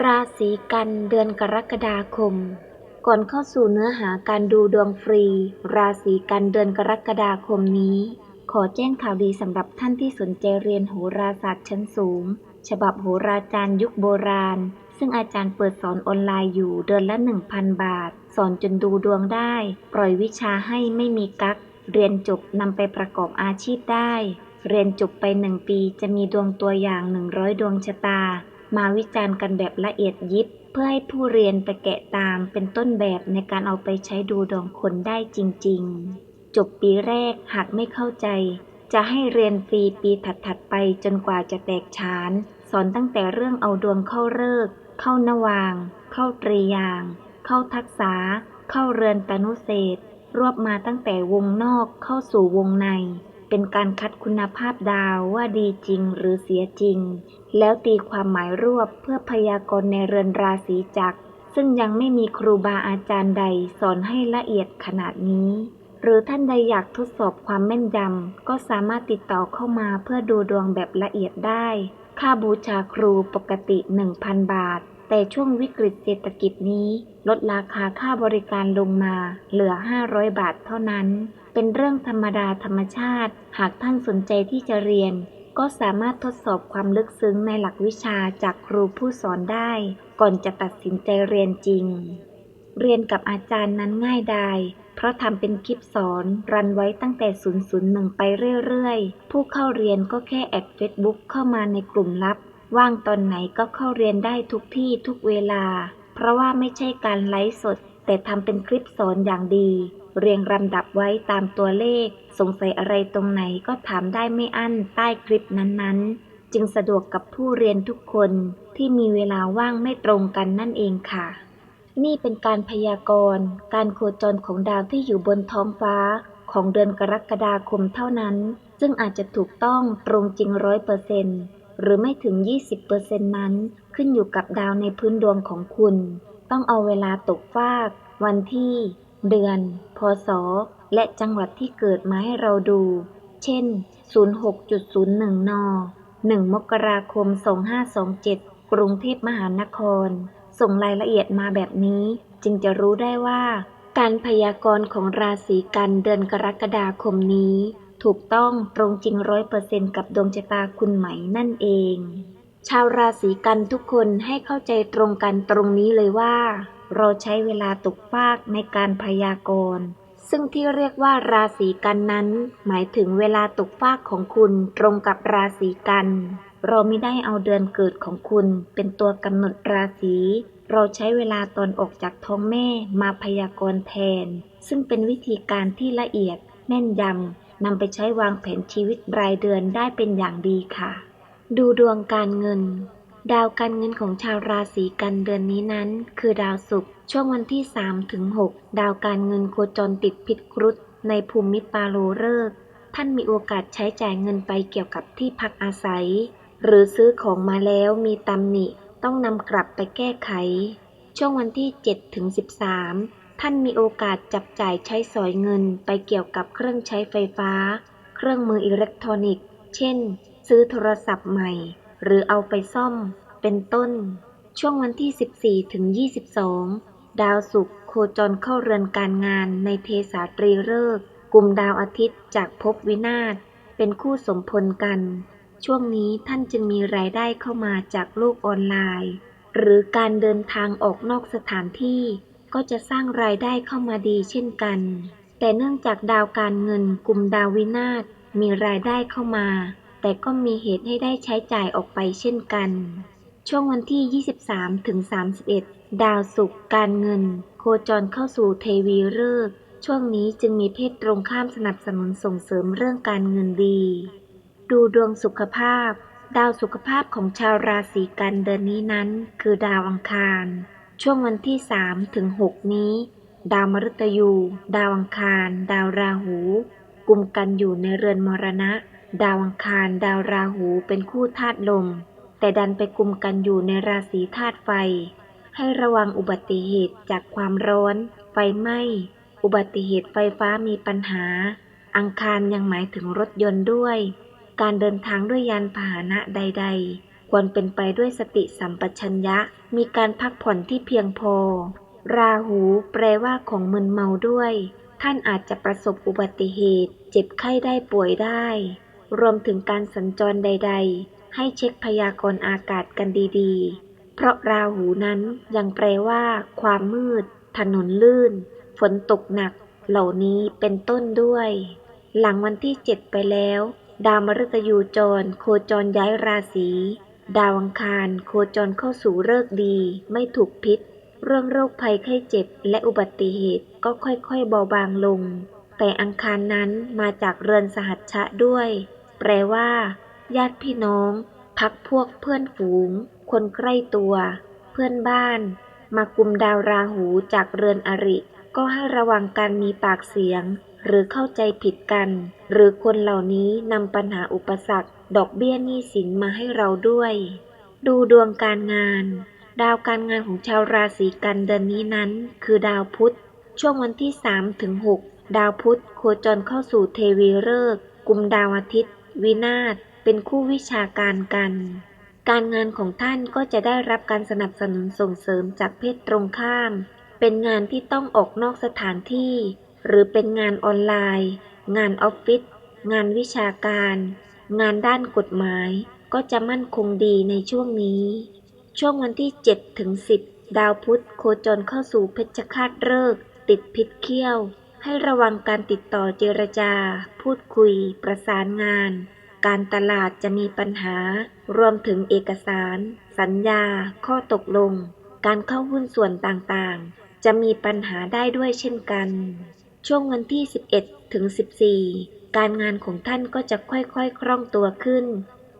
ราศีกันเดือนกรกฎาคม ก่อนเข้าสู่เนื้อหาการดูดวงฟรี ราศีกันเดือนกรกฎาคมนี้ ขอแจ้งข่าวดีสำหรับท่านที่สนใจเรียนโหราศาสตร์ชั้นสูง ฉบับโหราจารย์ยุคโบราณ ซึ่งอาจารย์เปิดสอนออนไลน์อยู่เดือนละ 1,000 บาท สอนจนดูดวงได้ ปล่อยวิชาให้ไม่มีกัก เรียนจบนำไปประกอบอาชีพได้ เรียนจบไปหนึ่งปีจะมีดวงตัวอย่าง 100 ดวงชะตา มาวิจารณ์กันแบบละเอียดยิบ เพื่อให้ผู้เรียนไปแกะตามเป็นต้นแบบในการเอาไปใช้ดูดวงคนได้จริง ๆ จบปีแรกหากไม่เข้าใจ จะให้เรียนฟรีปีถัดๆไปจนกว่าจะแตกฉาน สอนตั้งแต่เรื่องเอาดวงเข้าเลิก เข้านวาง เข้าตรียาง เข้าทักษา เข้าเรือนตนุเศษรวบมาตั้งแต่วงนอกเข้าสู่วงใน เป็นการคัดคุณภาพดาวว่าดีจริงหรือเสียจริง แล้วตีความหมายรวบเพื่อพยากรณ์ในเรือนราศีจักรซึ่งยังไม่มีครูบาอาจารย์ใดสอนให้ละเอียดขนาดนี้ หรือท่านใดอยากทดสอบความแม่นยำก็สามารถติดต่อเข้ามาเพื่อดูดวงแบบละเอียดได้ ค่าบูชาครูปกติ 1,000 บาท แต่ช่วงวิกฤตเศรษฐกิจนี้ ลดราคาค่าบริการลงมาเหลือ 500 บาทเท่านั้น เป็นเรื่องธรรมดาธรรมชาติ หากท่านสนใจที่จะเรียน ก็สามารถทดสอบความลึกซึ้งในหลักวิชาจากครูผู้สอนได้ ก่อนจะตัดสินใจเรียนจริง เรียนกับอาจารย์นั้นง่ายดายเพราะทำเป็นคลิปสอนรันไว้ตั้งแต่ 001 ไปเรื่อยๆ ผู้เข้าเรียนก็แค่แอดเฟซบุ๊กเข้ามาในกลุ่มลับ ว่างตอนไหนก็เข้าเรียนได้ทุกที่ทุกเวลา เพราะว่าไม่ใช่การไลฟ์สด แต่ทำเป็นคลิปสอนอย่างดี เรียงลำดับไว้ตามตัวเลข สงสัยอะไรตรงไหนก็ถามได้ไม่อั้นใต้คลิปนั้นๆ จึงสะดวกกับผู้เรียนทุกคนที่มีเวลาว่างไม่ตรงกันนั่นเองค่ะ นี่เป็นการพยากรณ์ การโคจรของดาวที่อยู่บนท้องฟ้า ของเดือนกรกฎาคมเท่านั้น ซึ่งอาจจะถูกต้องตรงจริงร้อยเปอร์เซนต์หรือไม่ถึง 20%นั้นขึ้นอยู่กับดาวในพื้นดวงของคุณ ต้องเอาเวลาตกฟาก วันที่ เดือน พศ และจังหวัดที่เกิดมาให้เราดู เช่น 06.01 น 1 มกราคม 2527 กรุงเทพมหานคร ส่งรายละเอียดมาแบบนี้จึงจะรู้ได้ว่า การพยากรณ์ของราศีกันเดือนกรกฎาคมนี้ ถูกต้องตรงจริงร้อยเปอร์เซนกับดวงชะตาคุณไหมนั่นเอง ชาวราศีกันทุกคนให้เข้าใจตรงกันตรงนี้เลยว่า เราใช้เวลาตกฟากในการพยากรณ์ ซึ่งที่เรียกว่าราศีกันนั้น หมายถึงเวลาตกฟากของคุณตรงกับราศีกัน เราไม่ได้เอาเดือนเกิดของคุณเป็นตัวกำหนดราศีเราใช้เวลาตอนออกจากท้องแม่มาพยากรณ์แทน ซึ่งเป็นวิธีการที่ละเอียดแม่นยำนำไปใช้วางแผนชีวิตรายเดือนได้เป็นอย่างดีค่ะ ดูดวงการเงิน ดาวการเงินของชาวราศีกันเดือนนี้นั้น คือดาวศุกร์ช่วงวันที่3ถึง6ดาวการเงินโคจรติดพิษครุฑในภูมิปาโลฤกษ์ท่านมีโอกาสใช้จ่ายเงินไปเกี่ยวกับที่พักอาศัย หรือซื้อของมาแล้วมีตำหนิ ต้องนำกลับไปแก้ไข ช่วงวันที่7ถึง13 ท่านมีโอกาสจับจ่ายใช้สอยเงินไปเกี่ยวกับเครื่องใช้ไฟฟ้า เครื่องมืออิเล็กทรอนิกส์ เช่น ซื้อโทรศัพท์ใหม่ หรือเอาไปซ่อม เป็นต้น ช่วงวันที่ 14 ถึง 22 ดาวศุกร์โคจรเข้าเรือนการงานในเทสาตรีฤกษ์กลุ่มดาวอาทิตย์จากภพวินาศเป็นคู่สมพลกัน ช่วงนี้ท่านจึงมีรายได้เข้ามาจากโลกออนไลน์ หรือการเดินทางออกนอกสถานที่ ก็จะสร้างรายได้เข้ามาดีเช่นกัน แต่เนื่องจากดาวการเงินกลุ่มดาววินาศมีรายได้เข้ามา แต่ก็มีเหตุให้ได้ใช้จ่ายออกไปเช่นกัน ช่วงวันที่ 23ถึง31 ดาวศุกร์การเงิน โคจรเข้าสู่เทวีฤกษ์ช่วงนี้จึงมีเพศตรงข้ามสนับสนุนส่งเสริมเรื่องการเงินดี ดูดวงสุขภาพ ดาวสุขภาพของชาวราศีกันเดือนนี้นั้น คือดาวอังคาร ช่วงวันที่3ถึง6นี้ ดาวมฤตยู ดาวอังคาร ดาวราหูกลุ่มกันอยู่ในเรือนมรณะ ดาวอังคาร ดาวราหูเป็นคู่ธาตุลม แต่ดันไปกลุ่มกันอยู่ในราศีธาตุไฟ ให้ระวังอุบัติเหตุจากความร้อน ไฟไหม้ อุบัติเหตุไฟฟ้ามีปัญหา อังคารยังหมายถึงรถยนต์ด้วย การเดินทางด้วยยานพาหนะใด ๆ ควรเป็นไปด้วยสติสัมปชัญญะ มีการพักผ่อนที่เพียงพอ ราหูแปลว่าของมึนเมาด้วย ท่านอาจจะประสบอุบัติเหตุ เจ็บไข้ได้ป่วยได้ รวมถึงการสัญจรใด ๆ ให้เช็คพยากรณ์อากาศกันดีๆ เพราะราหูนั้นยังแปลว่า ความมืด ถนนลื่น ฝนตกหนัก เหล่านี้เป็นต้นด้วย หลังวันที่เจ็ดไปแล้ว ดาวมฤตยูจร โคจรย้ายราศีดาวอังคาร โคจรเข้าสู่ฤกษ์ดี ไม่ถูกพิษ เรื่องโรคภัยไข้เจ็บและอุบัติเหตุก็ค่อยๆเบาบางลง แต่อังคารนั้นมาจากเรือนสหัชชะด้วย แปลว่า ญาติพี่น้อง พักพวกเพื่อนฝูง คนใกล้ตัว เพื่อนบ้าน มากุมดาวราหูจากเรือนอริ ก็ให้ระวังการมีปากเสียง หรือเข้าใจผิดกัน หรือคนเหล่านี้นำปัญหาอุปสรรค ดอกเบี้ยหนี้สินมาให้เราด้วย ดูดวงการงาน ดาวการงานของชาวราศีกันเดือนนี้นั้น คือดาวพุธ ช่วงวันที่3ถึง6ดาวพุธโคจรเข้าสู่เทวีฤกษ์กุมดาวอาทิตย์ วินาศเป็นคู่วิชาการกัน การงานของท่านก็จะได้รับการสนับสนุนส่งเสริมจากเพศตรงข้าม เป็นงานที่ต้องออกนอกสถานที่ หรือเป็นงานออนไลน์ งานออฟฟิศ งานวิชาการ งานด้านกฎหมาย ก็จะมั่นคงดีในช่วงนี้ ช่วงวันที่7ถึง10 ดาวพุธโคจรเข้าสู่เพชฌฆาตฤกษ์ติดพิษเขี้ยว ให้ระวังการติดต่อเจรจา พูดคุย ประสานงาน การตลาดจะมีปัญหา รวมถึงเอกสาร สัญญา ข้อตกลง การเข้าหุ้นส่วนต่างๆ จะมีปัญหาได้ด้วยเช่นกัน ช่วงวันที่ 11 ถึง 14 การงานของท่านก็จะค่อยๆ คล่องตัวขึ้น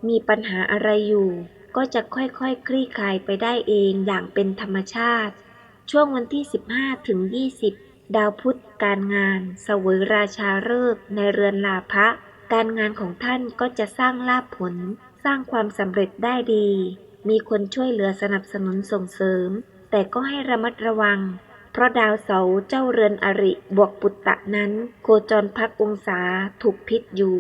มีปัญหาอะไรอยู่ ก็จะค่อยๆคคลี่คลายไปได้เองอย่างเป็นธรรมชาติ ช่วงวันที่ 15 ถึง 20 ดาวพุธการงาน เสวยราชาฤกษ์ในเรือนลาภะการงานของท่านก็จะสร้างลาภผล สร้างความสำเร็จได้ดี มีคนช่วยเหลือสนับสนุนส่งเสริม แต่ก็ให้ระมัดระวัง เพราะดาวเสาเจ้าเรือนอริบวกปุตตะนั้น โคจรพักองศาถูกพิษอยู่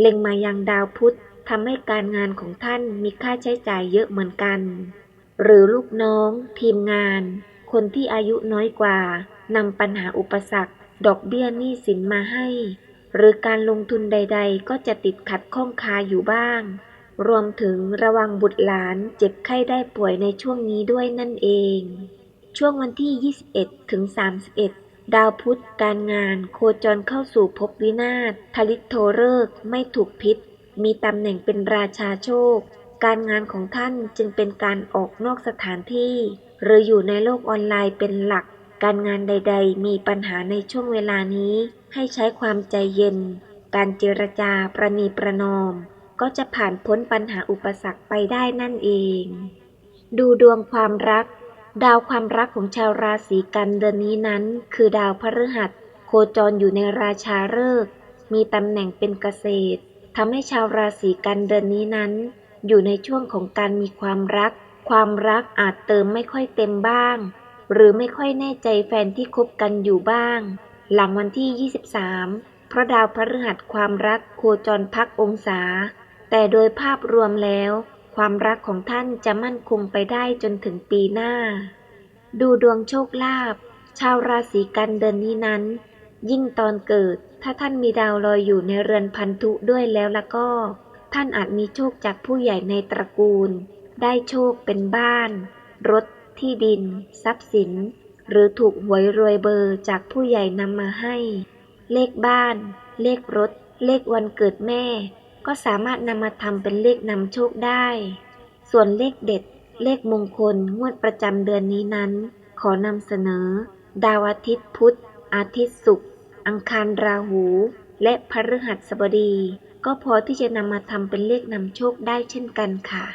เล็งมายังดาวพุธทำให้การงานของท่านมีค่าใช้จ่ายเยอะเหมือนกัน หรือลูกน้อง ทีมงาน คนที่อายุน้อยกว่า นำปัญหาอุปสรรค ดอกเบี้ยหนี้สินมาให้ หรือการลงทุนใด ๆ ก็จะติดขัดข้องคาอยู่บ้าง รวมถึงระวังบุตรหลานเจ็บไข้ได้ป่วยในช่วงนี้ด้วยนั่นเอง ช่วงวันที่ 21 ถึง 31 ดาวพุธการงาน โคจรเข้าสู่ภพวินาศทลิตโทเริกไม่ถูกพิษ มีตำแหน่งเป็นราชาโชค การงานของท่านจึงเป็นการออกนอกสถานที่ หรืออยู่ในโลกออนไลน์เป็นหลัก การงานใด ๆ มีปัญหาในช่วงเวลานี้ ให้ใช้ความใจเย็น การเจรจาประนีประนอม ก็จะผ่านพ้นปัญหาอุปสรรคไปได้นั่นเอง ดูดวงความรัก ดาวความรักของชาวราศีกันเดือนนี้นั้น คือดาวพฤหัส โคจรอยู่ในราชาฤกษ์มีตำแหน่งเป็นเกษตรทำให้ชาวราศีกันเดือนนี้นั้น อยู่ในช่วงของการมีความรัก ความรักอาจเติมไม่ค่อยเต็มบ้าง หรือไม่ค่อยแน่ใจแฟนที่คบกันอยู่บ้าง หลังวันที่ 23 เพราะดาวพฤหัสความรักโคจรพักองศา แต่โดยภาพรวมแล้ว ความรักของท่านจะมั่นคงไปได้จนถึงปีหน้า ดูดวงโชคลาภชาวราศีกันเดือนนี้นั้น ยิ่งตอนเกิด ถ้าท่านมีดาวลอยอยู่ในเรือนพันธุด้วยแล้วละก็ ท่านอาจมีโชคจากผู้ใหญ่ในตระกูล ได้โชคเป็นบ้าน รถ ที่ดิน ทรัพย์สิน หรือถูกหวยรวยเบอร์จากผู้ใหญ่นำมาให้ เลขบ้าน เลขรถ เลขวันเกิดแม่ ก็สามารถนำมาทำเป็นเลขนำโชคได้ ส่วนเลขเด็ด เลขมงคลงวดประจำเดือนนี้นั้น ขอนำเสนอ ดาวอาทิตย์พุธ อาทิตย์ศุกร์อังคารราหู และพฤหัสบดี ก็พอที่จะนำมาทำเป็นเลขนำโชคได้เช่นกันค่ะ